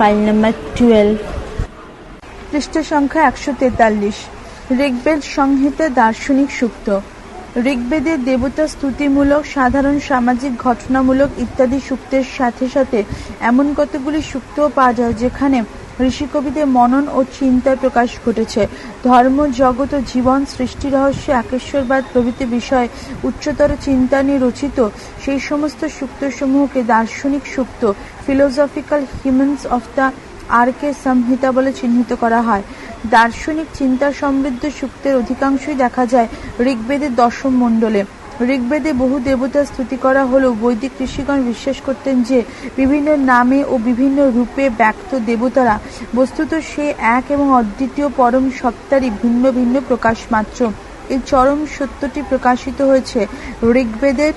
File number twelve পৃষ্ঠ সংখ্যা একশো তেতাল্লিশ। ঋগ্বেদ সংহিতে দার্শনিক সূক্ত। ঋগ্বেদে দেবতা স্তুতিমূলক, সাধারণ সামাজিক ঘটনামূলক ইত্যাদি সূক্তের সাথে সাথে এমন কতগুলি সূক্তও পাওয়া যায় যেখানে ঋষিকবিদের মনন ও চিন্তার প্রকাশ ঘটেছে। ধর্ম, জগৎ ও জীবন সৃষ্টি রহস্য একেশ্বরবাদ প্রভৃতি বিষয়ে উচ্চতর চিন্তা নিয়ে রচিত। সেই সমস্ত সূক্তসমূহকে দার্শনিক সূক্ত philosophical humans of the Rik Samhita বলে চিহ্নিত করা হয়। দার্শনিক চিন্তা সমৃদ্ধ সূক্তের অধিকাংশই দেখা যায় ঋগ্বেদের দশম মণ্ডলে। ঋগ্বেদে বহু দেবতা স্তুতি করা হলেও বৈদিক ঋষিগণ বিশ্বাস করতেন যে বিভিন্ন নামে ও বিভিন্ন রূপে ব্যক্ত দেবতারা বস্তুত সে এক এবং অদ্বিতীয় পরম সত্তারই ভিন্ন ভিন্ন প্রকাশ মাত্র। এই চরম সত্যটি প্রকাশিত হয়েছে ঋগ্বেদের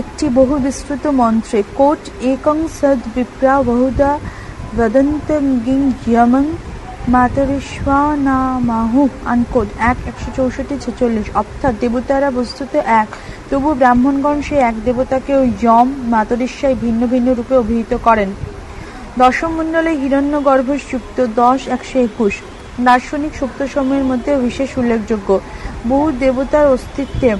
একটি বহু বিস্তৃত মন্ত্রে। কোট একং সদ বিপ্রা বহুদা বদন্তং গিং মাতরিশ্বানামাহু আনকোট এক, একশো চৌষট্টি, ছেচল্লিশ। অর্থাৎ দেবতারা বস্তুত এক। তবু ব্রাহ্মণগণ সেই এক দেবতাকেও যম মাতরিশ্বায় ভিন্ন ভিন্ন রূপে অভিহিত করেন। দশম মণ্ডলে হিরণ্য যুক্ত দশ, একশো একুশ। দার্শনিক সূক্তসমূহের মধ্যে বিশেষ উল্লেখযোগ্য। বহু দেবতার অস্তিত্বে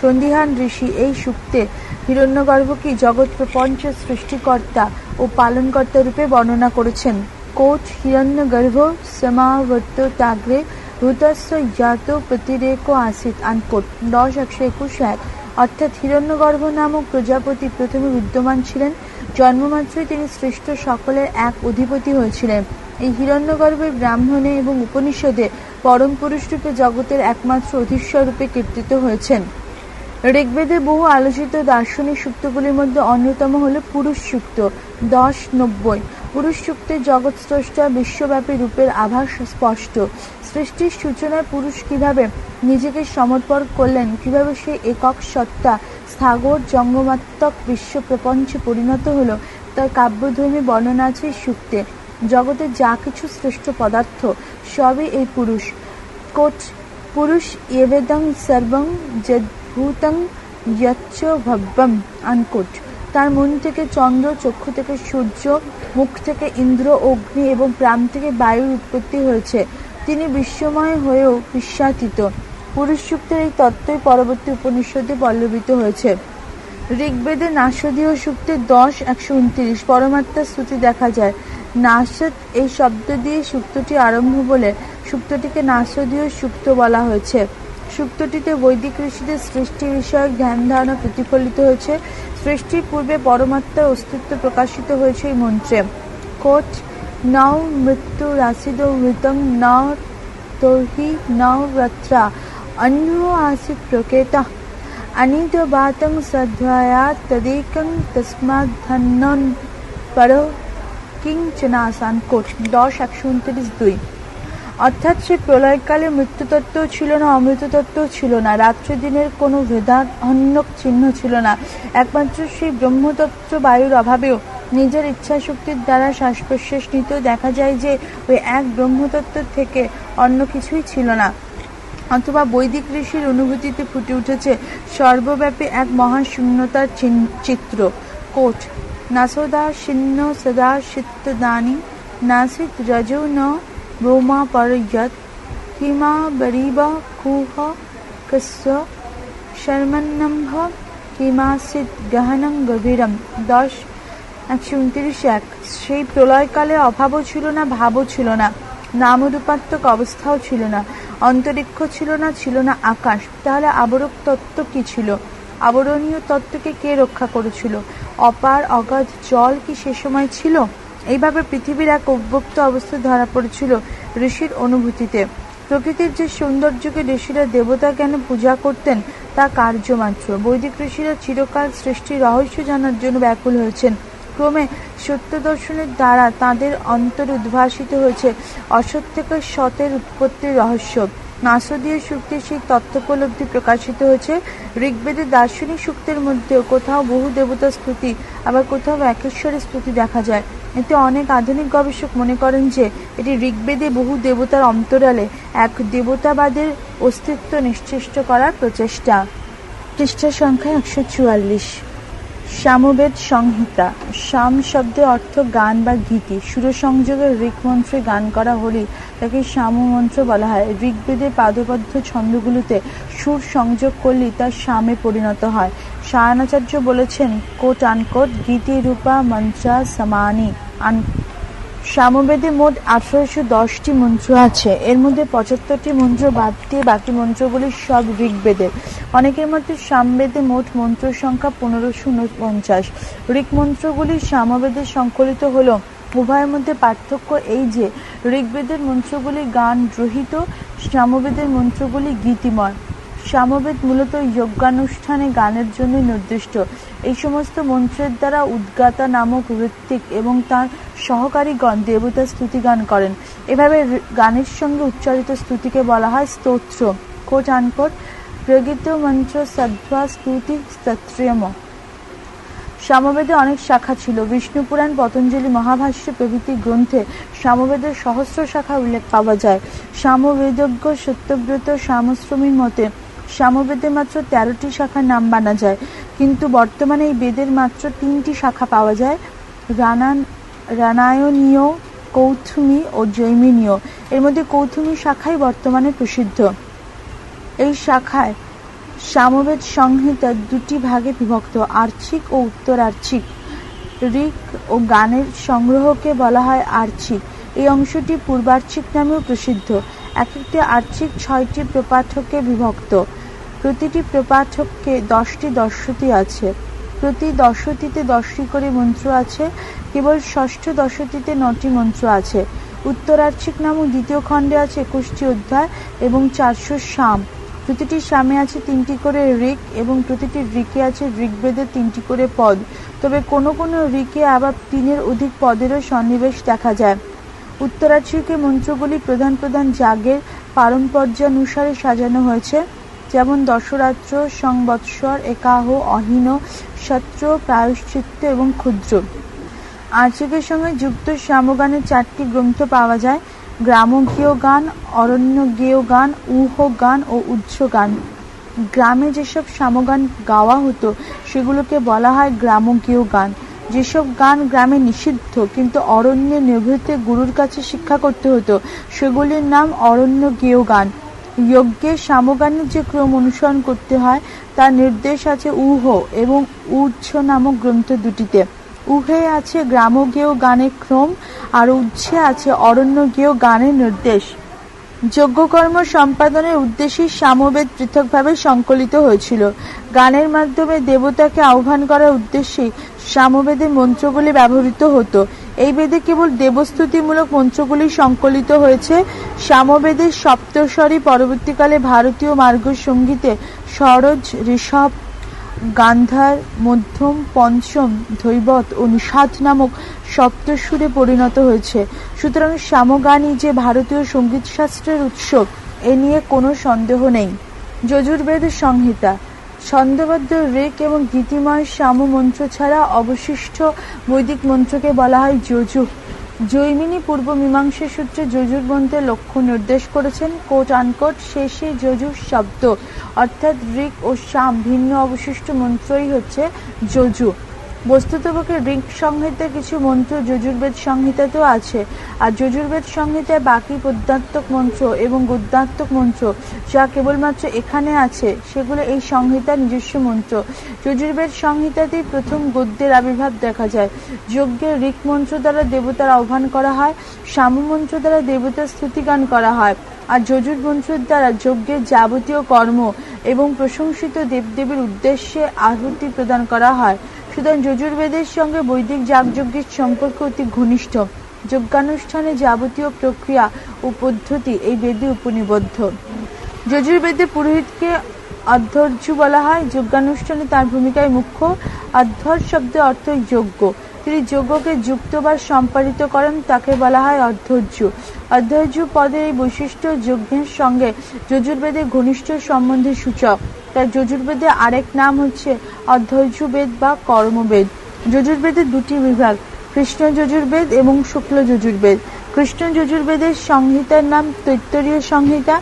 সন্ধিহান ঋষি এই সূক্তে হিরণ্যগর্ভকে জগৎ প্রপঞ্চ সৃষ্টিকর্তা ও পালনকর্তা রূপে বর্ণনা করেছেন। কোচ হিরণ্যগর্ভ সমাবর্ত তাগ্রে ভূতস্য জাত প্রতিরেক আসিত আনকোট দশ একশো একুশ এক অর্থাৎ হিরণ্যগর্ভ নামক প্রজাপতি প্রথমে বিদ্যমান ছিলেন। জন্মমাত্রই তিনি সৃষ্ট সকলের এক অধিপতি হয়েছিলেন। এই হিরণ্যগর্ভের ব্রাহ্মণে এবং উপনিষদে পরম পুরুষ রূপে জগতের একমাত্র অধীশ্বর রূপে কীর্তিত হয়েছেন। ঋগ্বেদে বহু আলোচিত দার্শনিক সূক্তগুলির মধ্যে অন্যতম হল পুরুষ সূক্ত দশ নব্বই। পুরুষ সূক্তে জগৎ স্রষ্টা বিশ্বব্যাপী রূপের আভাস স্পষ্ট। সৃষ্টির সূচনায় পুরুষ কীভাবে নিজেকে সমর্পণ করলেন, কীভাবে সে একক সত্তা, স্থাগর জঙ্গমাত্মক বিশ্ব প্রপঞ্চে পরিণত হলো, তার কাব্যধর্মী বর্ণনা আছে সূক্তে। জগতে যা কিছু শ্রেষ্ঠ পদার্থ, সবই এই পুরুষ। কোট পুরুষ এবেদং সর্বং যদ্ভূতং যচ্চ ভব্যম আনকোট তার মন থেকে চন্দ্র, চক্ষু থেকে সূর্য, মুখ থেকে ইন্দ্র, অগ্নি এবং প্রাণ থেকে বায়ুর উৎপত্তি হয়েছে। তিনি বিশ্বময় হয়েও বিশ্বাতীত পুরুষ সূক্তের এই তত্ত্বই পরবর্তী উপনিষদে পল্লবিত হয়েছে। ঋগ্বেদে নাসদীয় সূক্তে দশ, একশো উনত্রিশ পরমাত্মার স্তুতি দেখা যায়। নাসদ এই শব্দ দিয়ে সূক্তটি আরম্ভ বলে সূক্তটিকে নাসদীয় সূক্ত বলা হয়েছে। সূক্তটিতে বৈদিক ঋষিদের সৃষ্টি বিষয়ক ধ্যান ধারণা প্রতিফলিত হয়েছে। সৃষ্টির পূর্বে পরমাত্মার অস্তিত্ব প্রকাশিত হয়েছে এই মন্ত্রে। কোট, নাও মৃত্যু রাশিদ মৃতম নাও তর্হি নাও রত্রা, অন্য আসিত প্রকেতা। অনিত বাতং সধ্বয়া তদেকং তসমাৎ পর, কিং চনাসান কোট, দশ, একশো উনত্রিশ দুই। অর্থাৎ সে প্রলয়কালে মৃত্যুতত্ত্ব ছিল না অমৃততত্ত্ব ছিল না রাত্রি দিনের কোনো ভেদাহন্যক চিহ্ন ছিল না। একমাত্র সেই ব্রহ্মতত্ত্ব বায়ুর অভাবেও নিজের ইচ্ছা শক্তির দ্বারা শ্বাস প্রশ্বাস নিতেও দেখা যায় যে ওই এক ব্রহ্মতত্ত্ব থেকে অন্য কিছুই ছিল না। অথবা বৈদিক ঋষির অনুভূতিতে ফুটে উঠেছে সর্বব্যাপী এক মহাশূন্যতার চিত্র। কোট, নাসদা শীর্ণ সদা শীতদানি নাসিত, রজৌ ন বরিবা কুহ কস্য শর্মন্নম্ভ হিমাসিত গহনং গভীরম দশ একশো উনত্রিশ এক সেই প্রলয়কালে অভাবও ছিল না ভাবও ছিল না। নামরূপাত্মক অবস্থাও ছিল না। অন্তরিক্ষ ছিল না ছিল না আকাশ। তাহলে আবরক তত্ত্ব কি ছিল? আবরণীয় তত্ত্বকে কে রক্ষা করেছিল? অপার, অগাধ জল কি সে সময় ছিল? এইভাবে পৃথিবীর এক অব্যক্ত অবস্থা ধরা পড়েছিল ঋষির অনুভূতিতে। প্রকৃতির যে সৌন্দর্যকে ঋষিরা দেবতা জ্ঞানে পূজা করতেন, তা কার্যমাত্র। বৈদিক ঋষিরা চিরকাল সৃষ্টির রহস্য জানার জন্য ব্যাকুল হয়েছেন। ক্রমে সত্য দর্শনের দ্বারা তাদের অন্তর উদ্ভাসিত হয়েছে অসৎ থেকে সতের উৎপত্তির রহস্য। নাসদীয় শক্তির সেই তত্ত্বোপলব্ধি প্রকাশিত হয়েছে। ঋগ্বেদের দার্শনিক শক্তির মধ্যেও কোথাও বহু দেবতা স্তুতি, আবার কোথাও একেশ্বরের স্তুতি দেখা যায়। এতে অনেক আধুনিক গবেষক মনে করেন যে এটি ঋগ্বেদে বহু দেবতার অন্তরালে এক দেবতাবাদের অস্তিত্ব নিশ্চিষ্ট করার প্রচেষ্টা। পৃষ্ঠা সংখ্যা একশো চুয়াল্লিশ। সামবেদ সংহিতা। সাম শব্দে অর্থ গান বা গীতি। সুরসংযোগে ঋক মন্ত্রে গান করা হলে তাকে সামমন্ত্র বলা হয়। ঋগ্বেদের পাদবদ্ধ ছন্দগুলোতে সুর সংযোগ করলে তা সামে পরিণত হয়। সায়নাচার্য বলেছেন, কোট আনকোট গীতি রূপা মঞ্চা সমানি। আন সামবেদে মোট আঠারোশো দশটি মন্ত্র আছে। এর মধ্যে পঁচাত্তরটি মন্ত্র বাদ দিয়ে বাকি মন্ত্রগুলি সব ঋগ্বেদের। অনেকের মধ্যে সামবেদে মোট মন্ত্র সংখ্যা পনেরোশো উনপঞ্চাশ। ঋক মন্ত্রগুলি সামবেদে সংকলিত হল। উভয়ের মধ্যে পার্থক্য এই যে, ঋগ্বেদের মন্ত্রগুলি গান রহিত সামবেদের মন্ত্রগুলি গীতিময়। সামবেদ মূলত যজ্ঞানুষ্ঠানে গানের জন্য নির্দিষ্ট। এই সমস্ত মন্ত্রের দ্বারা উদ্গাতা নামক ঋত্বিক এবং তার সহকারীগণ দেবতা স্তুতিগান করেন। এভাবে গানের সঙ্গে উচ্চারিত স্তুতিকে বলা হয় স্তোত্র। কোট আনকোট প্রগীত মন্ত্র সদ্ভা স্তুতি স্তত্রিয়ম সামবেদে অনেক শাখা ছিল। বিষ্ণু পুরাণ, পতঞ্জলি মহাভাষ্য প্রভৃতি গ্রন্থে সামবেদের সহস্র শাখা উল্লেখ পাওয়া যায়। সামবেদজ্ঞ সত্যব্রত সামশ্রমীর মতে সামবেদে মাত্র তেরোটি শাখার নাম বানা যায়। কিন্তু বর্তমানে এই বেদের মাত্র তিনটি শাখা পাওয়া যায়, রানান রানায়নীয়, কৌথুমি ও জৈমিনীয়। এর মধ্যে কৌথুমি শাখাই বর্তমানে প্রসিদ্ধ। এই শাখায় সামবেদ সংহিতা দুটি ভাগে বিভক্ত আর্চিক ও উত্তর আর্চিক ঋক ও গানের সংগ্রহকে বলা হয় আর্চিক এই অংশটি পূর্বার্চিক নামেও প্রসিদ্ধ। একটি আর্চিক ছয়টি প্রপাঠকে বিভক্ত। প্রতিটি প্রপাঠককে দশটি দশটি আছে। প্রতি দশটিতে দশটি করে মন্ত্র আছে। কেবল ষষ্ঠ দশটিতে নটি মন্ত্র আছে। উত্তরার্চিক নামক দ্বিতীয় খণ্ডে আছে একুশটি অধ্যায় এবং চারশো সাম। প্রতিটি সামে আছে তিনটি করে ঋক এবং প্রতিটি ঋকে আছে ঋগ্বেদের তিনটি করে পদ। তবে কোনো কোনো ঋকে আবার তিনের অধিক পদেরও সন্নিবেশ দেখা যায়। উত্তরার্চিকে মন্ত্রগুলি প্রধান প্রধান জাগের পারম্পর্যানুসারে সাজানো হয়েছে, যেমন দশরাত্র সংবৎসর, একাহ, অহীন, সত্র, প্রায়শ্চিত্ত এবং ক্ষুদ্র। আর্চিকের সঙ্গে যুক্ত সামগানের চারটি গ্রন্থ পাওয়া যায়, গ্রামগেয় গান, অরণ্যগেয় গান, উহ গান ও উচ্চ গান। গ্রামে যেসব সামগান গাওয়া হতো, সেগুলোকে বলা হয় গ্রামগেয় গান। যেসব গান গ্রামে নিষিদ্ধ, কিন্তু অরণ্যে নিভৃতে গুরুর কাছে শিক্ষা করতে হতো, সেগুলির নাম অরণ্য গেয় গান। যজ্ঞে সামগানের যে ক্রম অনুসরণ করতে হয়, তার নির্দেশ আছে উহ এবং উচ্ছ নামক গ্রন্থ দুটিতে। উহে আছে গ্রামগেয় গানের ক্রম, আর উচ্ছে আছে অরণ্যগেয় গানের নির্দেশ। যজ্ঞকর্ম সম্পাদনের উদ্দেশ্যে সামবেদ পৃথকভাবে সংকলিত হয়েছিল। গানের মাধ্যমে দেবতাকে আহ্বান করার উদ্দেশ্যে সামবেদের মন্ত্রগুলি ব্যবহৃত হতো। এই বেদে কেবল দেবস্তুতিমূলক মন্ত্রগুলি সংকলিত হয়েছে। সামবেদের সপ্তস্বরী পরবর্তীকালে ভারতীয় মার্গ সঙ্গীতে সরজ ঋষভ গান্ধার মধ্যম পঞ্চম ধৈবত ও নিষাদ নামক সপ্তসুরে পরিণত হয়েছে। সুতরাং সামগানই যে ভারতীয় সংগীত শাস্ত্রের উৎস, এ নিয়ে কোনো সন্দেহ নেই। যজুর্বেদ সংহিতা, ছন্দবদ্ধ রেক এবং গীতিময় শ্যাম মন্ত্র ছাড়া অবশিষ্ট বৈদিক মন্ত্রকে বলা হয় যজু। জৈমিনী পূর্ব মীমাংসা সূত্রে যজুর গ্রন্থের লক্ষ্য নির্দেশ করেছেন কোট আনকোট শেষে যজুর শব্দ। অর্থাৎ ঋক ও শাম ভিন্ন অবশিষ্ট মন্ত্রই হচ্ছে যজু বস্তুতপক্ষে ঋক সংহিতা, কিছু মন্ত্র, যজুর্বেদ সংহিতাতেও আছে। আর যজুর্বেদ সংহিতায় বাকি পদ্যাত্মক মন্ত্র এবং গদ্যাত্মক মন্ত্র যা কেবলমাত্র এখানে আছে, সেগুলো এই সংহিতার নিজস্ব মন্ত্র। যজুর্বেদ সংহিতাতেই প্রথম গদ্যের আবির্ভাব দেখা যায়। যজ্ঞের ঋক মন্ত্র দ্বারা দেবতার আহ্বান করা হয়, সাম মন্ত্র দ্বারা দেবতার স্তুতিগান করা হয়, আর যজুর মন্ত্রের দ্বারা যজ্ঞের যাবতীয় কর্ম এবং প্রশংসিত দেবদেবীর উদ্দেশ্যে আহুতি প্রদান করা হয়। সুতরাং যজুর্বেদের সঙ্গে বৈদিক যাগযজ্ঞের সম্পর্ক অতি ঘনিষ্ঠ। যজ্ঞানুষ্ঠানে যাবতীয় প্রক্রিয়া ও পদ্ধতি এই বেদে উপনিবদ্ধ। যজুর্বেদে পুরোহিতকে অধ্যর্য বলা হয়। যজ্ঞানুষ্ঠানে তার ভূমিকায় মুখ্য অধ্যর শব্দের অর্থ যজ্ঞ। তিনি যজ্ঞকে যুক্ত বা সম্পাদিত করেন তাকে বলা হয় অধ্যর্য অধ্যর্য পদের এই বৈশিষ্ট্য যজ্ঞের সঙ্গে যজুর্বেদের ঘনিষ্ঠ সম্বন্ধের সূচক। তাই যজুর্বেদের আরেক নাম হচ্ছে অধ্যর্যবেদ বা কর্মবেদ। যজুর্বেদের দুটি বিভাগ, কৃষ্ণ যজুর্বেদ এবং শুক্ল যজুর্বেদ। কৃষ্ণ যজুর্বেদের সংহিতার নাম তৈত্তরীয় সংহিতা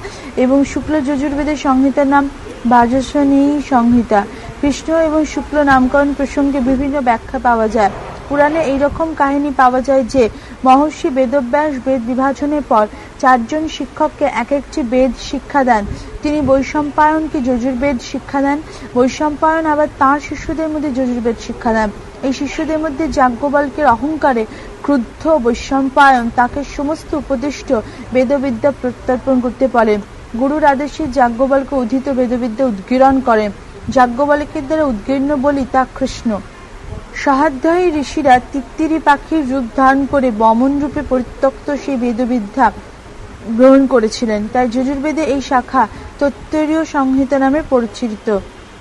এবং শুক্ল যজুর্বেদের সংহিতার নাম বাজস্বনী সংহিতা। কৃষ্ণ এবং শুক্ল নামকরণ প্রসঙ্গে বিভিন্ন ব্যাখ্যা পাওয়া যায়। পুরাণে এইরকম কাহিনী পাওয়া যায় যে, মহর্ষি বেদব্যাস বেদ বিভাজনের পর চারজন শিক্ষককে এক একটি বেদ শিক্ষা দেন। তিনি বৈশম্পায়নকে যজুর্বেদ শিক্ষা দেন, বৈশম্পায়ন আবার তাঁর শিষ্যদের মধ্যে যজুর্বেদ শিক্ষা দেন। এই শিষ্যদের মধ্যে যাজ্ঞবল্কের অহংকারে ক্রুদ্ধ বৈশম্পায়ন তাকে সমস্ত উপদিষ্ট বেদবিদ্যা প্রত্যর্পণ করতে পারে। গুরুর আদেশে যাজ্ঞবল্কে উদিত বেদবিদ্যা উদ্গীরণ করেন যাজ্ঞবল্কের দ্বারা উদ্গীর্ণ বলি তা কৃষ্ণ। সহাধ্যায়ী ঋষিরা তিত্তিরি পাখির রূপ ধারণ করে বমন রূপে পরিত্যক্ত সেই বেদবিদ্যা গ্রহণ করেছিলেন। তাই যজুর্বেদে এই শাখা তৈত্তরীয় সংহিতা নামে পরিচিত।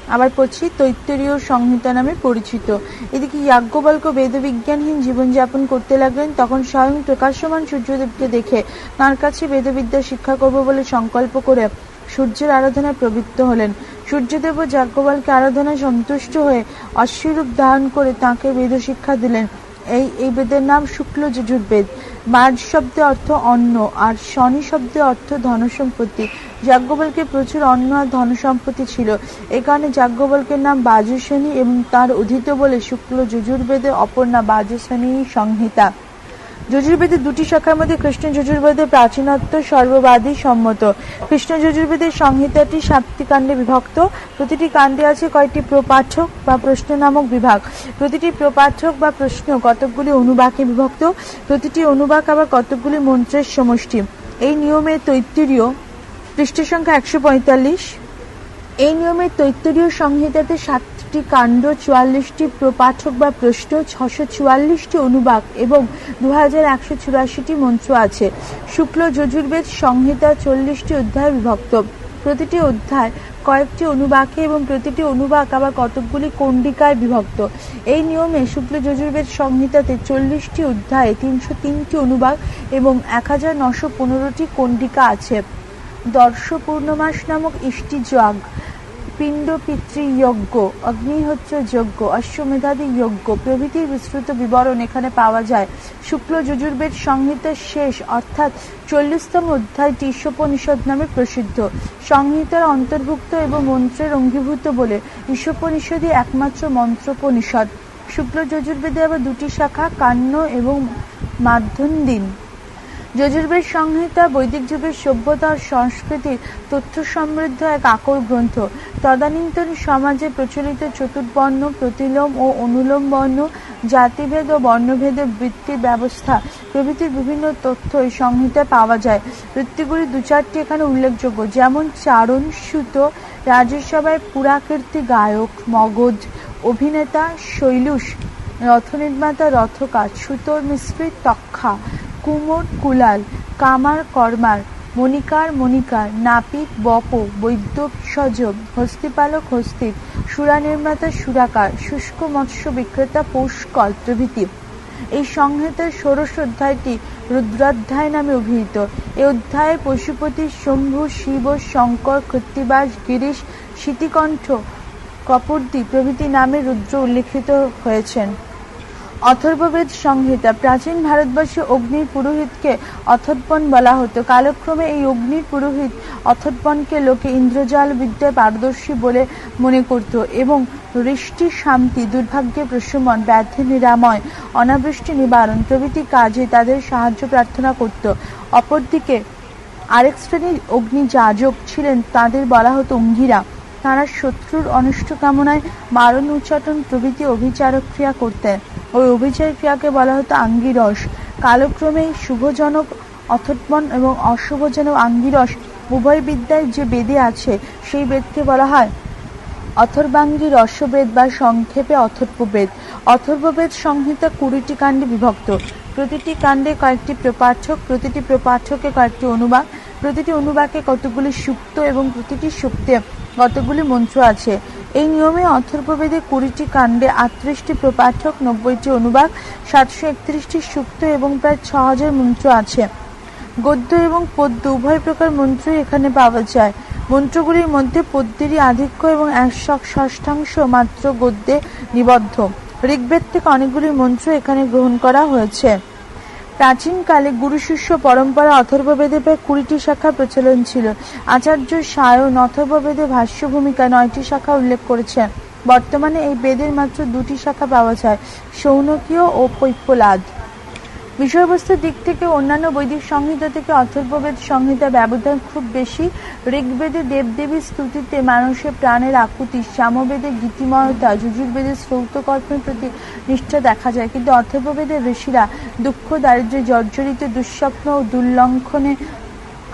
আবার পড়ছি, তৈত্তরীয় সংহিতা নামে পরিচিত। এদিকে যাজ্ঞবল্ক বেদবিজ্ঞানহীন জীবনযাপন করতে লাগলেন, তখন স্বয়ং প্রকাশমান সূর্যদেবকে দেখে, তাঁর কাছে বেদবিদ্যা শিক্ষা করব বলে সংকল্প করে সূর্যের আরাধনায় প্রবৃত্ত হলেন। সূর্যদেব ও যাজ্ঞবল্কে আরাধনায় সন্তুষ্ট হয়ে অশ্বরূপ ধারণ করে তাঁকে বেদ শিক্ষা দিলেন। এই এই বেদের নাম শুক্ল যজুর্বেদ। মার্জ শব্দে অর্থ অন্ন আর শনি শব্দে অর্থ ধনসম্পত্তি। যাজ্ঞবল্কের প্রচুর অন্ন আর ধনসম্পত্তি ছিল। এ কারণে যাজ্ঞবল্কের নাম বাজুশনী এবং তার অধীত বলে শুক্ল যজুর্বেদে অপর নাম বাজুশনী সংহিতা। যজুর্বেদের দুটি শাখার মধ্যে কৃষ্ণ যজুর্বেদের প্রাচীনত্ব সর্ববাদী সম্মত। কৃষ্ণ যজুর্বেদের সংহিতাটি সাতটি কাণ্ডে বিভক্ত। প্রতিটি কাণ্ডে আছে কয়েকটি প্রপাঠক বা প্রশ্ন নামক বিভাগ। প্রতিটি প্রপাঠক বা প্রশ্ন কতকগুলি অনুবাকে বিভক্ত, প্রতিটি অনুবাক আবার কতকগুলি মন্ত্রের সমষ্টি। এই নিয়মে তৈত্তিরীয় পৃষ্ঠ সংখ্যা একশো পঁয়তাল্লিশ। এই নিয়মে তৈত্তরীয় সংহিতাতে সাতটি কাণ্ড, চুয়াল্লিশটি প্রপাঠক বা প্রশ্ন, ছশো চুয়াল্লিশটি অনুবাক এবং দু হাজার একশো চুরাশিটি মন্ত্র আছে। শুক্ল যজুর্বেদ সংহিতা চল্লিশটি অধ্যায় বিভক্ত। প্রতিটি অধ্যায় কয়েকটি অনুবাকে এবং প্রতিটি অনুবাক আবার কতকগুলি কণ্ডিকায় বিভক্ত। এই নিয়মে শুক্ল যজুর্বেদ সংহিতাতে চল্লিশটি অধ্যায়ে তিনশো তিনটি অনুবাক এবং এক হাজার নশো পনেরোটি কণ্ডিকা আছে। দর্শ পূর্ণমাস নামক ইষ্টি যজ্ঞ। পিণ্ড পিতৃযজ্ঞ অগ্নিহোত্র যজ্ঞ, অশ্বমেধাদি যজ্ঞ প্রভৃতির বিস্তৃত বিবরণ এখানে পাওয়া যায়। শুক্ল যজুর্বেদ সংহিতার শেষ, অর্থাৎ চল্লিশতম অধ্যায়টি ঈশোপনিষদ নামে প্রসিদ্ধ। সংহিতার অন্তর্ভুক্ত এবং মন্ত্রের অঙ্গীভূত বলে ঈশোপনিষদই একমাত্র মন্ত্রোপনিষদ। শুক্ল যজুর্বেদে আবার দুটি শাখা, কান্ন এবং মাধ্যন্দিন। যজুর্বেদ সংহিতা, বৈদিক যুগের সভ্যতা ও সংস্কৃতির তথ্য সমৃদ্ধ এক আকর গ্রন্থ। তদানীন্তন সমাজে প্রচলিত চতুর্বর্ণ প্রতিলোম ও অনুলোম বর্ণ, জাতিভেদ ও বর্ণভেদের বৃত্তির ব্যবস্থা প্রভৃতির বিভিন্ন তথ্য এই সংহিতায় পাওয়া যায়। বৃত্তিগুলি দু চারটি এখানে উল্লেখযোগ্য, যেমন চারণ, সুত রাজ্যসভায় পুরাকীর্তি গায়ক, মগধ, অভিনেতা, শৈলুষ, রথনির্মাতা, রথকার, সুতোর মিস্ত্রি তক্ষা কুমোর কুলাল, কামার কর্মার, মণিকার মণিকার, নাপিত বপ, বৈদ্য সজ হস্তিপালক হস্তিক সুরা নির্মাতা সুরাকার, শুষ্ক মৎস্য বিক্রেতা পৌষ্কল প্রভৃতি। এই সংহিতার ষোড়শ অধ্যায়টি রুদ্রাধ্যায় নামে অভিহিত। এই অধ্যায়ে পশুপতি, শম্ভু, শিব, শঙ্কর, কৃত্তিবাস, গিরিশ শীতিকণ্ঠ কপর্দি প্রভৃতি নামে রুদ্র উল্লেখিত হয়েছেন। অথর্ববেদ সংহিতা। প্রাচীন ভারতবর্ষে অগ্নির পুরোহিতকে অথর্পণ বলা হতো। কালক্রমে এই অগ্নির পুরোহিত অথর্পণকে লোকে ইন্দ্রজাল বিদ্যায় পারদর্শী বলে মনে করত এবং বৃষ্টি শান্তি, দুর্ভাগ্যে প্রশমন, ব্যাধি নিরাময়, অনাবৃষ্টি নিবারণ প্রভৃতি কাজে তাদের সাহায্য প্রার্থনা করত। অপরদিকে আরেক শ্রেণির অগ্নি যাজক ছিলেন, তাদের বলা হতো অঙ্গিরা। তারা শত্রুর অনিষ্ট কামনায় মারণ উচ্চাটন প্রভৃতি অভিচারক ক্রিয়া করতেন ওই অভিচার ক্রিয়াকে বলা হতো আঙ্গিরস। কালক্রমে শুভজনক অথর্পণ এবং অশুভজনক আঙ্গিরস উভয় বিদ্যায় যে বেদে আছে, সেই বেদকে বলা হয় অথর্বাঙ্গী রসবেদ বা সংক্ষেপে অথর্ববেদ। অথর্ববেদ সংহিতা কুড়িটি কাণ্ডে বিভক্ত। প্রতিটি কাণ্ডে কয়েকটি প্রপাঠক, প্রতিটি প্রপাঠকে কয়েকটি অনুবাদ প্রতিটি অনুবাকে কতগুলি সুক্ত এবং প্রতিটি সুক্তে কতগুলি মঞ্চ আছে। এই নিয়মে অথর্ববেদে কুড়িটি কাণ্ডে আটত্রিশটি প্রপাঠক, নব্বইটি অনুবাদ, সাতশো একত্রিশটি সুক্ত এবং প্রায় ছ হাজার মঞ্চ আছে। গদ্য এবং পদ্য উভয় প্রকার মন্ত্রই এখানে পাওয়া যায়। মন্ত্রগুলির মধ্যে পদ্যেরই আধিক্য এবং এক ষষ্ঠাংশ মাত্র গদ্যে নিবদ্ধ। ঋগ্বেদ থেকে অনেকগুলি মন্ত্র এখানে গ্রহণ করা হয়েছে। প্রাচীনকালে গুরু শিষ্য পরম্পরা অথর্ববেদে প্রায় কুড়িটি শাখা প্রচলন ছিল। আচার্য সায়ন অথর্ববেদে ভাষ্য ভূমিকা নয়টি শাখা উল্লেখ করেছেন। বর্তমানে এই বেদের মাত্র দুটি শাখা পাওয়া যায়, সৌনকীয় ও পৈপ্যলাদ বিষয়বস্তুর দিক থেকে অন্যান্য বৈদিক সংহিতা থেকে অথর্ববেদ সংহিতা ব্যবধান খুব বেশি। ঋগ্বেদে দেবদেবীর স্তুতিতে মানুষের প্রাণের আকুতি, শ্যামবেদে গীতিময়তা যজুর্বেদের শ্রৌতকর্মের প্রতি নিষ্ঠা দেখা যায়। কিন্তু অথর্ববেদের ঋষিরা দুঃখ, দারিদ্র্যে জর্জরিত, দুঃস্বপ্ন ও দুর্লঙ্ঘনে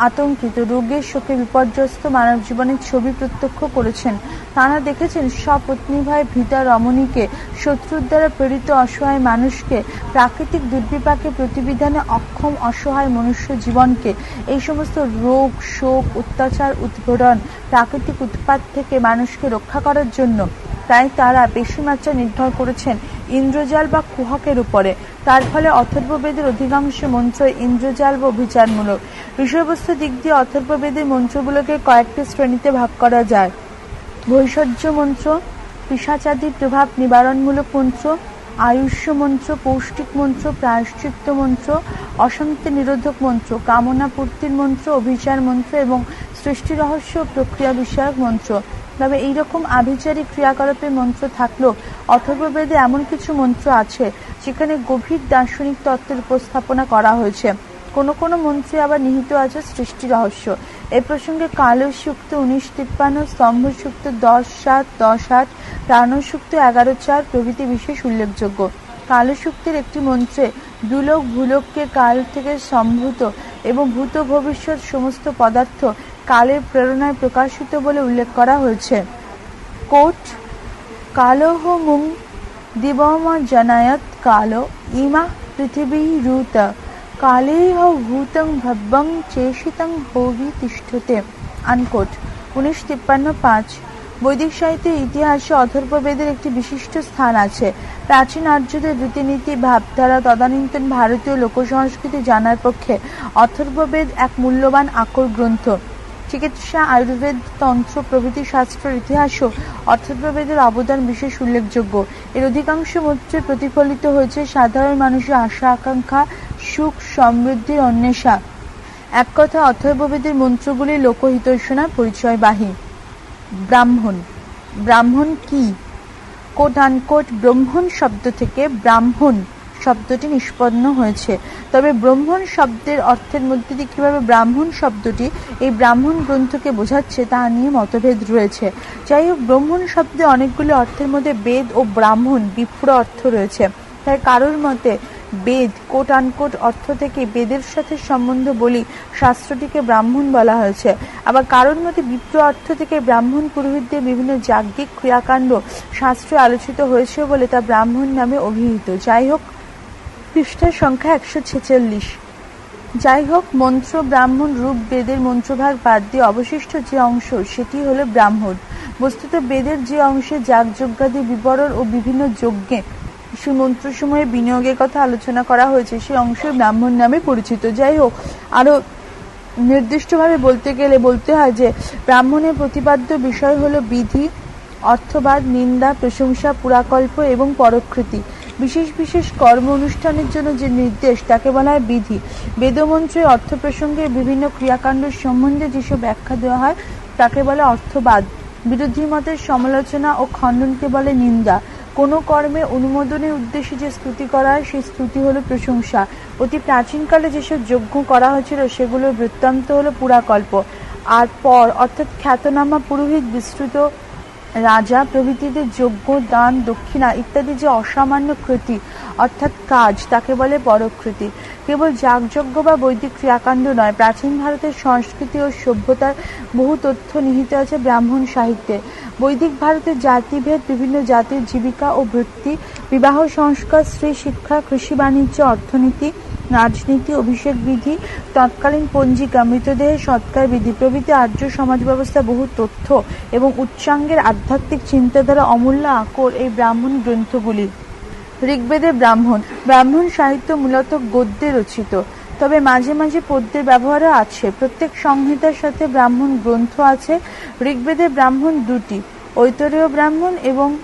আতঙ্কিত, রোগের শোকে বিপর্যস্ত মানব জীবনের ছবি প্রত্যক্ষ করেছেন। তারা দেখেছেন স্বপত্নী ভাই ভিতা রমণীকে, শত্রুর দ্বারা প্রেরিত অসহায় মানুষকে, প্রাকৃতিক দুর্বিপাকে প্রতিবিধানে অক্ষম অসহায় মনুষ্য জীবনকে। এই সমস্ত রোগ, শোক, অত্যাচার উদ্বোধন প্রাকৃতিক উৎপাত থেকে মানুষকে রক্ষা করার জন্য তাই তারা বেশি মাত্রা নির্ভর করেছেন। ইন্দ্রজাল বা কুহকের উপরে। তার ফলে অথর্ববেদের অধিকাংশ মন্ত্র ইন্দ্রজাল বা অভিচারমূলক। বিষয়বস্তু দিক দিয়ে অথর্ববেদের মন্ত্রগুলোকে কয়েকটি শ্রেণীতে ভাগ করা যায়। ভৈষজ্য মন্ত্র পিসাচাদির প্রভাব নিবারণমূলক মন্ত্র, আয়ুষ্য মন্ত্র, পৌষ্টিক মন্ত্র, প্রায়শ্চিত্ত মন্ত্র, অশান্তি নিরোধক মন্ত্র, কামনা পূর্তির মন্ত্র, অভিচার মন্ত্র এবং সৃষ্টি রহস্য প্রক্রিয়া বিষয়ক মন্ত্র। তবে এইরকম আভিচারিক ক্রিয়াকলাপের মন্ত্র থাকলেও অথর্ববেদে এমন কিছু মন্ত্র আছে, যেখানে গভীর দার্শনিক তত্ত্বের উপস্থাপনা করা হয়েছে। কোনো কোনো মন্ত্রে আবার নিহিত আছে সৃষ্টি রহস্য। এ প্রসঙ্গে কালসূক্ত উনিশ তিপ্পান্ন, স্তম্ভসূক্ত দশ সাত, দশ আট, প্রাণসূক্ত এগারো চার প্রভৃতি বিশেষ উল্লেখযোগ্য। কালসূক্তের একটি মন্ত্রে দুলোক ভূলোককে কাল থেকে সম্ভূত এবং ভূত ভবিষ্যৎ সমস্ত পদার্থ কালের প্রেরণায় প্রকাশিত বলে উল্লেখ করা হয়েছে। কোট কালহ মুং দিবম জনায়ত কাল ইমা পৃথিবী রুত কালেহ ভূতং ভব্যং চেষিতং ভোগী তিষ্ঠতে আনকোট উনিশ তিপ্পান্ন পাঁচ বৈদিক সাহিত্যের ইতিহাসে অথর্ববেদের একটি বিশিষ্ট স্থান আছে। প্রাচীন আর্যদের রীতিনীতি, ভাবধারা, তদানীন্তন ভারতীয় লোকসংস্কৃতি জানার পক্ষে অথর্ববেদ এক মূল্যবান আকর গ্রন্থ। চিকিৎসা, আয়ুর্বেদ, তন্ত্র, প্রভৃতি শাস্ত্রের ইতিহাসও অথর্ববেদের অবদান বিশেষ উল্লেখযোগ্য। এর অধিকাংশ মন্ত্রে প্রতিফলিত হয়েছে সাধারণ মানুষের আশা, আকাঙ্ক্ষা, সুখ, সমৃদ্ধির অন্বেষা। এক কথা, অথর্ববেদের মন্ত্রগুলি লোকহিতৈষণা পরিচয়বাহী। ব্রাহ্মণ। ব্রাহ্মণ কি? কোট আনকোট ব্রহ্মণ শব্দ থেকে ব্রাহ্মণ। শব্দটি নিষ্পন্ন হয়েছে। তবে ব্রাহ্মণ শব্দের অর্থের মধ্যে দিয়ে কীভাবে ব্রাহ্মণ শব্দটি এই ব্রাহ্মণ গ্রন্থকে বোঝাচ্ছে তা নিয়ে মতভেদ রয়েছে। যাই হোক ব্রাহ্মণ শব্দে অনেকগুলি অর্থের মধ্যে বেদ ও ব্রাহ্মণ বিপ্র অর্থ রয়েছে। তাই কারোর মতে বেদ কোট আনকোট অর্থ থেকে বেদের সাথে সম্বন্ধ বলি শাস্ত্রটিকে ব্রাহ্মণ বলা হয়েছে। আবার কারোর মতে বিপ্র অর্থ থেকে ব্রাহ্মণ পুরোহিতদের বিভিন্ন যাজ্ঞিক ক্রিয়াকাণ্ড শাস্ত্রে আলোচিত হয়েছে বলে তা ব্রাহ্মণ নামে অভিহিত। যাই হোক পৃষ্ঠার সংখ্যা একশো ছেচল্লিশ। যাই হোক, মন্ত্র ব্রাহ্মণ রূপ বেদের মন্ত্রভাগ বাদ দিয়ে অবশিষ্ট যে অংশ, সেটি হলো ব্রাহ্মণ। বস্তুত বেদের যে অংশে যাগযজ্ঞাদি বিবরণ ও বিভিন্ন যজ্ঞে সেই মন্ত্রসমূহে বিনিয়োগের কথা আলোচনা করা হয়েছে সেই অংশ ব্রাহ্মণ নামে পরিচিত। যাই হোক আরও নির্দিষ্টভাবে বলতে গেলে বলতে হয় যে, ব্রাহ্মণের প্রতিপাদ্য বিষয় হলো বিধি, অর্থবাদ, নিন্দা, প্রশংসা, পুরাকল্প এবং পরকৃতি বিশেষ বিশেষ কর্ম অনুষ্ঠানের জন্য যে নির্দেশ, তাকে বলা হয় বিধি। বেদমন্ত্রে অর্থ প্রসঙ্গে বিভিন্ন ক্রিয়াকাণ্ড সম্বন্ধে যেসব ব্যাখ্যা দেওয়া হয়, তাকে বলে অর্থবাদ। বিরোধী মতের সমালোচনা ও খণ্ডনকে বলে নিন্দা। কোনো কর্মে অনুমোদনের উদ্দেশ্যে যে স্তুতি করা হয়, সেই স্তুতি হলো প্রশংসা। অতি প্রাচীনকালে যেসব যজ্ঞ করা হয়েছিল, সেগুলোর বৃত্তান্ত হলো পুরাকল্প। আর পর, অর্থাৎ খ্যাতনামা পুরোহিত বিস্তৃত রাজা প্রভৃতিদের যজ্ঞ দান, দক্ষিণা ইত্যাদি যে অসামান্য কৃতি অর্থাৎ কাজ, তাকে বলে পরকৃতি কেবল যাগযজ্ঞ বা বৈদিক ক্রিয়াকাণ্ড নয়, প্রাচীন ভারতের সংস্কৃতি ও সভ্যতার বহু তথ্য নিহিত আছে ব্রাহ্মণ সাহিত্যে। বৈদিক ভারতের জাতিভেদ, বিভিন্ন জাতির জীবিকা ও বৃত্তি বিবাহ সংস্কার, স্ত্রী শিক্ষা, কৃষি বাণিজ্য, অর্থনীতি রাজনীতি, অভিষেক বিধি, তৎকালীন পঞ্জিকা, মৃতদেহের সৎকার বিধি প্রভৃতি আর্য সমাজ ব্যবস্থা বহু তথ্য এবং উচ্চাঙ্গের আধ্যাত্মিক চিন্তাধারা অমূল্য আকর এই ব্রাহ্মণ গ্রন্থগুলি। ঋগ্বেদে ব্রাহ্মণ। ব্রাহ্মণ সাহিত্য মূলত গদ্যে রচিত। তবে মাঝে মাঝে পদ্যের ব্যবহারও আছে। প্রত্যেক সংহিতার সাথে ব্রাহ্মণ গ্রন্থ আছে। ঋগ্বেদে ব্রাহ্মণ দুটি, ঐতরীয় ব্রাহ্মণ এবং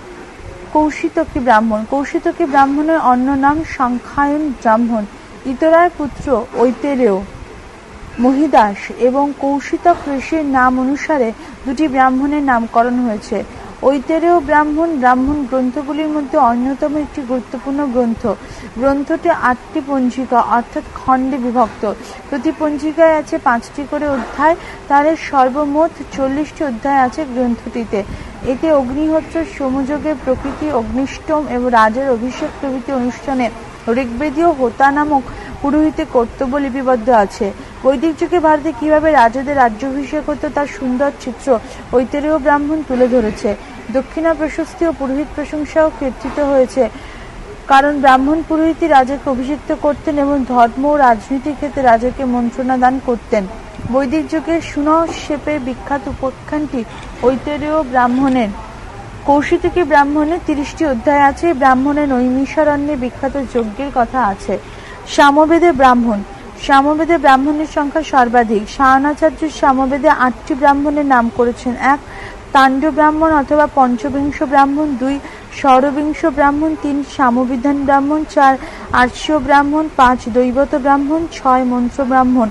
কৌশিতকী ব্রাহ্মণ। কৌশিতকী ব্রাহ্মণের অন্য নাম সংখ্যায়ন ব্রাহ্মণ। ইতরার পুত্র ঐতেরেয় মহিদাস এবং কৌশিতক ঋষির নাম অনুসারে দুটি ব্রাহ্মণের নামকরণ হয়েছে। ঐতেরেয় ব্রাহ্মণ ব্রাহ্মণ গ্রন্থগুলির মধ্যে অন্যতম একটি গুরুত্বপূর্ণ গ্রন্থ। গ্রন্থটি আটটি পঞ্জিকা, অর্থাৎ খণ্ডে বিভক্ত। প্রতি পঞ্জিকায় আছে পাঁচটি করে অধ্যায়, তার সর্বমোট চল্লিশটি অধ্যায় আছে গ্রন্থটিতে। এতে অগ্নিহোত্র, সমযোগের প্রকৃতি, অগ্নিষ্টম এবং রাজার অভিষেক প্রভৃতি অনুষ্ঠানে ঋগ্বেদীয় হোতা নামক পুরোহিতে কর্তব্য লিপিবদ্ধ আছে। বৈদিক যুগে ভারতে কীভাবে রাজাদের রাজ্যাভিষেক হতো তার সুন্দর চিত্র ঐতেরীয় ব্রাহ্মণ তুলে ধরেছে। দক্ষিণা প্রশস্তি ও পুরোহিত প্রশংসাও কীর্তিত হয়েছে। কারণ ব্রাহ্মণ পুরোহিতই রাজাকে অভিষিক্ত করতেন এবং ধর্ম ও রাজনীতির ক্ষেত্রে রাজাকে মন্ত্রণা দান করতেন। বৈদিক যুগে সুনশেপের বিখ্যাত উপাখ্যানটি ঐতেরীয় ব্রাহ্মণের। কৌশিতকী ব্রাহ্মণের তিরিশটি অধ্যায় আছে। ব্রাহ্মণের নৈমিষারণ্যে বিখ্যাত যজ্ঞের কথা আছে। সামবেদে ব্রাহ্মণ। সামবেদে ব্রাহ্মণের সংখ্যা সর্বাধিক। শায়নাচার্য সামবেদে আটটি ব্রাহ্মণের নাম করেছেন এক। তাণ্ড ব্রাহ্মণ অথবা পঞ্চবিংশ ব্রাহ্মণ, দুই ষড়বিংশ ব্রাহ্মণ, তিন সামবিধান ব্রাহ্মণ, চার আর্য ব্রাহ্মণ, পাঁচ দৈবত ব্রাহ্মণ, ছয় মন্ত্র ব্রাহ্মণ,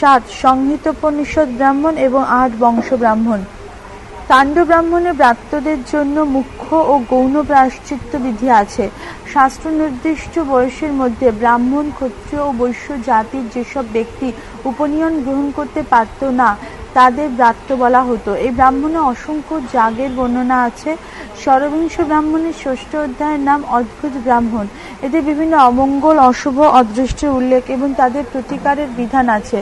সাত সংহিতোপনিষদ ব্রাহ্মণ এবং আট বংশ ব্রাহ্মণ। তাণ্ড ব্রাহ্মণের ব্রাত্যদের জন্য মুখ্য ও গৌণ প্রায়শ্চিত্ত বিধি আছে। শাস্ত্র নির্দিষ্ট বয়সের মধ্যে ব্রাহ্মণ, ক্ষত্রিয় ও বৈশ্য জাতির যেসব ব্যক্তি উপনিয়ন গ্রহণ করতে পারত না, তাদের ব্রাত্য বলা হতো। এই ব্রাহ্মণে অসংখ্য যাগের বর্ণনা আছে। ষড়বিংশ ব্রাহ্মণের ষষ্ঠ অধ্যায়ের নাম অদ্ভুত ব্রাহ্মণ। এতে বিভিন্ন অমঙ্গল, অশুভ, অদৃষ্টের উল্লেখ এবং তাদের প্রতিকারের বিধান আছে।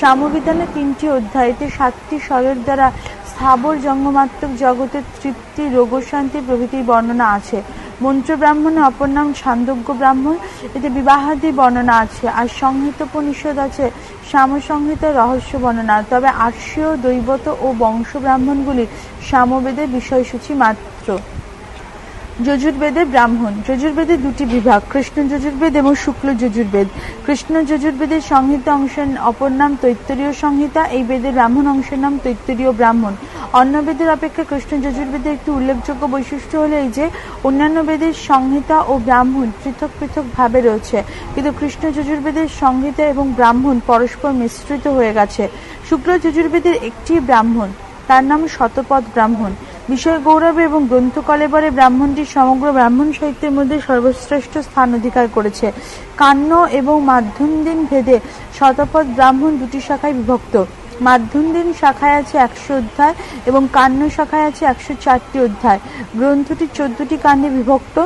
সামবিধানে তিনটি অধ্যায়। এতে সাতটি স্বরের দ্বারা স্থাবর জঙ্গমাত্মক জগতে তৃপ্তি রোগশান্তি প্রভৃতির বর্ণনা আছে। মন্ত্র ব্রাহ্মণের অপর নাম ছান্দজ্ঞ ব্রাহ্মণ, এতে বিবাহাদি বর্ণনা আছে। আর সংহিত উপনিষদ আছে সামসংহিত রহস্য বর্ণনা। তবে আর্ষীয়, দৈবত ও বংশ ব্রাহ্মণগুলি সামবেদের বিষয়সূচি মাত্র। যজুর্বেদে ব্রাহ্মণ যজুর্বেদের দুটি বিভাগ, কৃষ্ণ যজুর্বেদ এবং শুক্ল যজুর্বেদ। কৃষ্ণ যজুর্বেদের সংহিতা অংশের অপর নাম তৈত্তরীয় সংহিতা, এই বেদের ব্রাহ্মণ অংশের নাম তৈত্তরীয় ব্রাহ্মণ। অন্য বেদের অপেক্ষা কৃষ্ণ যজুর্বেদের একটি উল্লেখযোগ্য বৈশিষ্ট্য হলো এই যে, অন্যান্য বেদের সংহিতা ও ব্রাহ্মণ পৃথক পৃথক ভাবে রয়েছে, কিন্তু কৃষ্ণ যজুর্বেদের সংহিতা এবং ব্রাহ্মণ পরস্পর মিশ্রিত হয়ে গেছে। শুক্ল যজুর্বেদের একটি ব্রাহ্মণ, তার নাম শতপথ ব্রাহ্মণ। বিষয় গৌরবে এবং গ্রন্থ কলেবরে ব্রাহ্মণটি সমগ্র ব্রাহ্মণ সাহিত্যের মধ্যে সর্বশ্রেষ্ঠ স্থান অধিকার করেছে। কান্ন এবং মাধ্যমদিন ভেদে শতপথ ব্রাহ্মণ দুটি শাখায় বিভক্ত। মাধ্যমদিন শাখায় আছে একশো অধ্যায় এবং কান্ন শাখায় আছে একশো চারটি অধ্যায়। গ্রন্থটি চোদ্দটি কাণ্ডে বিভক্ত।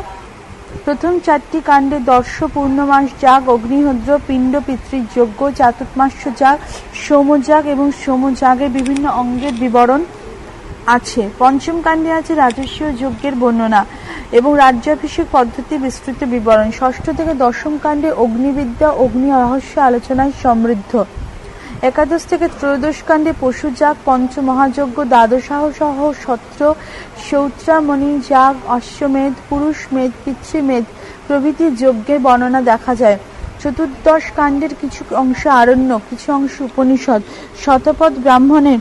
প্রথম চারটি কাণ্ডে দর্শ, পূর্ণমাস, যাগ, অগ্নিহোদ্র, পিণ্ড, পিতৃযজ্ঞ, চাতুর্মাস্য যাগ, সোমযাগ এবং সোমযাগের বিভিন্ন অঙ্গের বিবরণ। আছে। পঞ্চম কাণ্ডে আছে রাজস্বীয় যজ্ঞের বর্ণনা এবং রাজ্যাভিষেক পদ্ধতি বিস্তৃত বিবরণ। ষষ্ঠ থেকে দশম কাণ্ডে অগ্নিবিদ্যা, অগ্নি রহস্য আলোচনায় সমৃদ্ধ। একাদশ থেকে ত্রয়োদশ কাণ্ডে পশু পশুযাগ পঞ্চমহাযজ্ঞ, দ্বাদশাহ সহ সত্র সৌত্রামণি যাগ, অশ্বমেধ, পুরুষ মেধ, পিতৃমেধ প্রভৃতি যজ্ঞের বর্ণনা দেখা যায়। চতুর্দশ কাণ্ডের কিছু অংশ আরণ্য, কিছু অংশ উপনিষদ। শতপথ ব্রাহ্মণের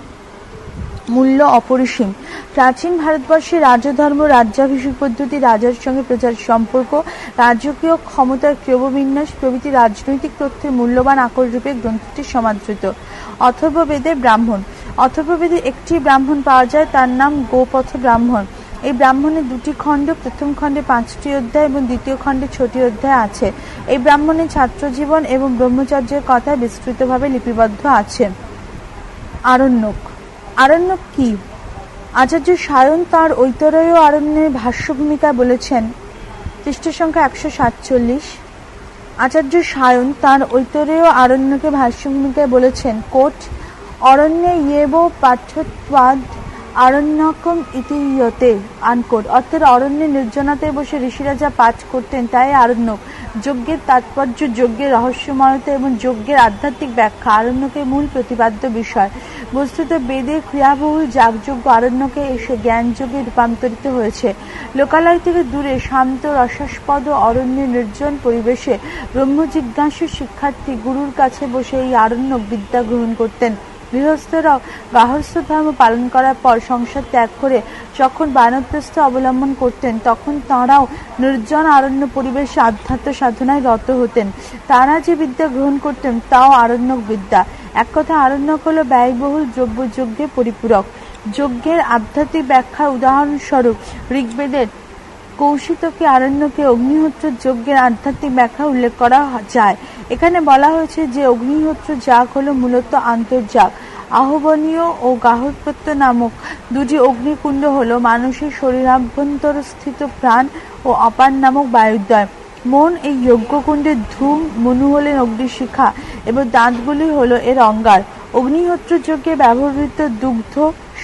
মূল্য অপরিসীম। প্রাচীন ভারতবর্ষে রাজধর্ম, রাজ্যাভিষেক পদ্ধতি, রাজার সঙ্গে প্রচার সম্পর্ক, রাজকীয় ক্ষমতার ক্রমবিন্যাস প্রভৃতি রাজনৈতিক তথ্যের মূল্যবান আকররূপে গ্রন্থটি সমাদৃত। অথর্ববেদে ব্রাহ্মণ। অথর্ববেদে একটি ব্রাহ্মণ পাওয়া যায়, তার নাম গোপথ ব্রাহ্মণ। এই ব্রাহ্মণের দুটি খণ্ড, প্রথম খণ্ডে পাঁচটি অধ্যায় এবং দ্বিতীয় খণ্ডে ছটি অধ্যায় আছে। এই ব্রাহ্মণের ছাত্রজীবন এবং ব্রহ্মচর্যের কথা বিস্তৃতভাবে লিপিবদ্ধ আছে। আরণ্যক। আরণ্যক কি? আচার্য সায়ন তাঁর ঐতরয় আরণ্যের ভাষ্য ভূমিকায় বলেছেন পৃষ্ঠ সংখ্যা একশো সাতচল্লিশ। আচার্য সায়ন তাঁর ঐতরেয় আরণ্যকে ভাষ্য ভূমিকায় বলেছেন, কোট, অরণ্যে ইয়েব পাঠ্যত্বাদ আরণ্যকম ইতিয়তে আনকোট। অর্থাৎ অরণ্যে নির্জনাতে বসে ঋষিরা যা পাঠ করতেন, তাই আরণ্যক। যজ্ঞের তাৎপর্য, যজ্ঞের রহস্যময়তা এবং যজ্ঞের আধ্যাত্মিক ব্যাখ্যা আরণ্যকের মূল প্রতিপাদ্য বিষয়। বস্তুত বেদে ক্রিয়াবহুল যাগযজ্ঞ আরণ্যকে এসে জ্ঞানযোগে রূপান্তরিত হয়েছে। লোকালয় থেকে দূরে শান্ত রসাস্পদ অরণ্য নির্জন পরিবেশে ব্রহ্মজিজ্ঞাসু শিক্ষার্থী গুরুর কাছে বসে এই আরণ্যক বিদ্যা গ্রহণ করতেন। গৃহস্থরাও গার্হস্থ ধর্ম পালন করার পর সংসার ত্যাগ করে যখন বানপ্রস্থ অবলম্বন করতেন, তখন তাঁরাও নির্জন আরণ্য পরিবেশে আধ্যাত্ম সাধনায় রত হতেন। তারা যে বিদ্যা গ্রহণ করতেন, তাও আরণ্যক বিদ্যা। এক কথা, আরণ্যক হল ব্যয়বহুল দ্রব্যযজ্ঞে পরিপূরক। যজ্ঞের আধ্যাত্মিক ব্যাখ্যার উদাহরণস্বরূপ ঋগ্বেদের কৌশিতকে, আরণ্যকে অগ্নিহোত্র যজ্ঞের আধ্যাত্মিক ব্যাখ্যা উল্লেখ করা যায়। এখানে বলা হয়েছে যে, অগ্নিহোত্র যাগ হলো মূলত আন্তর্যাগ। আহ্বনীয় ও গাহরপত্য নামক দুটি অগ্নিকুণ্ড হলো মানুষের শরীরাভ্যন্তরস্থিত প্রাণ ও অপান নামক বায়ুদ্বয়। মন এই যজ্ঞকুণ্ডের ধূম মনু হলেন অগ্নিশিখা এবং দাঁতগুলি হলো এর অঙ্গার। অগ্নিহোত্র যজ্ঞে ব্যবহৃত দুগ্ধ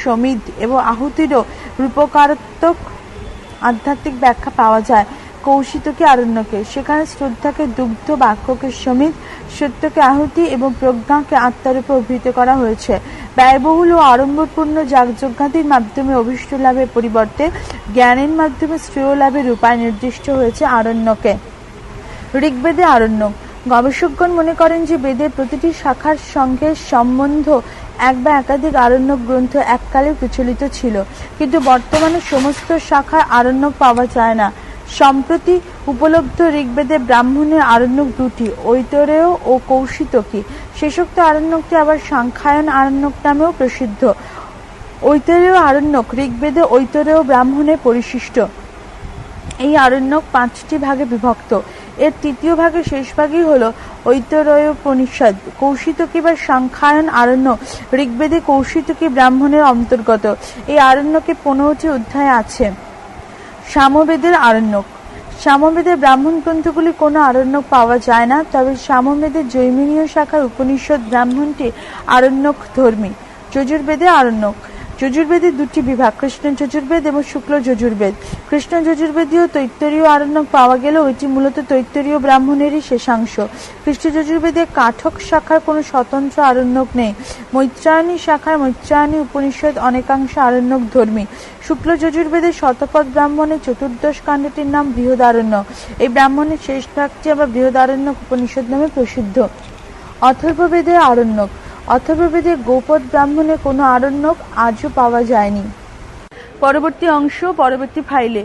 সমিধ এবং আহুতিরও রূপকারাত্মক আধ্যাত্মিক ব্যাখ্যা পাওয়া যায়। কৌশিতকে আরণ্যকে। সেখানে শ্রদ্ধাকে, দুগ্ধ, বাক্যকে সমিত সত্যকে আহুতি এবং প্রজ্ঞাকে আত্মারূপে অভিহিত করা হয়েছে। ব্যয়বহুল ও আড়ম্বরপূর্ণ যাগযজ্ঞাদির মাধ্যমে অভিষ্ট লাভের পরিবর্তে জ্ঞানের মাধ্যমে শ্রেয় লাভের উপায় নির্দিষ্ট হয়েছে আরণ্যকে। ঋগ্বেদে আরণ্যক গবেষকগণ মনে করেন যে বেদের প্রতিটি শাখার সঙ্গে সম্বন্ধ এক বা একাধিক আরণ্যক গ্রন্থ এককালে প্রচলিত ছিল, কিন্তু বর্তমানে সমস্ত শাখার আরণ্যক পাওয়া যায় না। সম্প্রতি উপলব্ধ ঋগ্বেদে ব্রাহ্মণের আরণ্যক দুটি, ঐতরেয় ও কৌশিতকী। শেষোক্ত আরণ্যকটি আবার সাংখ্যায়ন আরণ্যক নামেও প্রসিদ্ধ। ঐতরেয় আরণ্যক ঋগ্বেদে ঐতরেয় ব্রাহ্মণে পরিশিষ্ট। এই আরণ্যক পাঁচটি ভাগে বিভক্ত। এর তৃতীয় ভাগের শেষ ভাগই হল ঐতরয়োপনিষদ কৌশিতকী বা সাংখ্যায়ন আরণ্য, ঋগ্বেদে কৌশিতকী ব্রাহ্মণের অন্তর্গত, এই আরণ্যকে পনেরোটি অধ্যায় আছে। সামবেদের আরণ্যক সামবেদের ব্রাহ্মণ গ্রন্থগুলি কোনো আরণ্যক পাওয়া যায় না, তবে সামবেদের জৈমিনীয় শাখার উপনিষদ ব্রাহ্মণটি আরণ্যক ধর্মী যজুর্বেদে আরণ্যক। যজুর্বেদের দুটি বিভাগ, কৃষ্ণ যজুর্বেদ এবং শুক্ল যজুর্বেদ। কৃষ্ণ যজুর্বেদীয় তৈত্তরীয় আরণ্যক পাওয়া গেলেও এটি মূলত তৈত্তরীয় ব্রাহ্মণেরই শেষাংশ। কৃষ্ণ যজুর্বেদে কাঠক শাখার কোনো স্বতন্ত্র আরণ্যক নেই। মৈত্রায়ণী শাখার মৈত্রায়ণী উপনিষদ অনেকাংশ আরণ্যক ধর্মী। শুক্ল যজুর্বেদের শতপথ ব্রাহ্মণের চতুর্দশ কাণ্ডটির নাম বৃহদারণ্য এই ব্রাহ্মণের শেষ ভাগটি আবার বৃহদারণ্যক উপনিষদ নামে প্রসিদ্ধ। অথর্ববেদের আরণ্যক। অথর্ববেদে গোপদ ব্রাহ্মণের কোনো আরণ্যক আজও পাওয়া যায়নি। পরবর্তী অংশ পরবর্তী ফাইলে।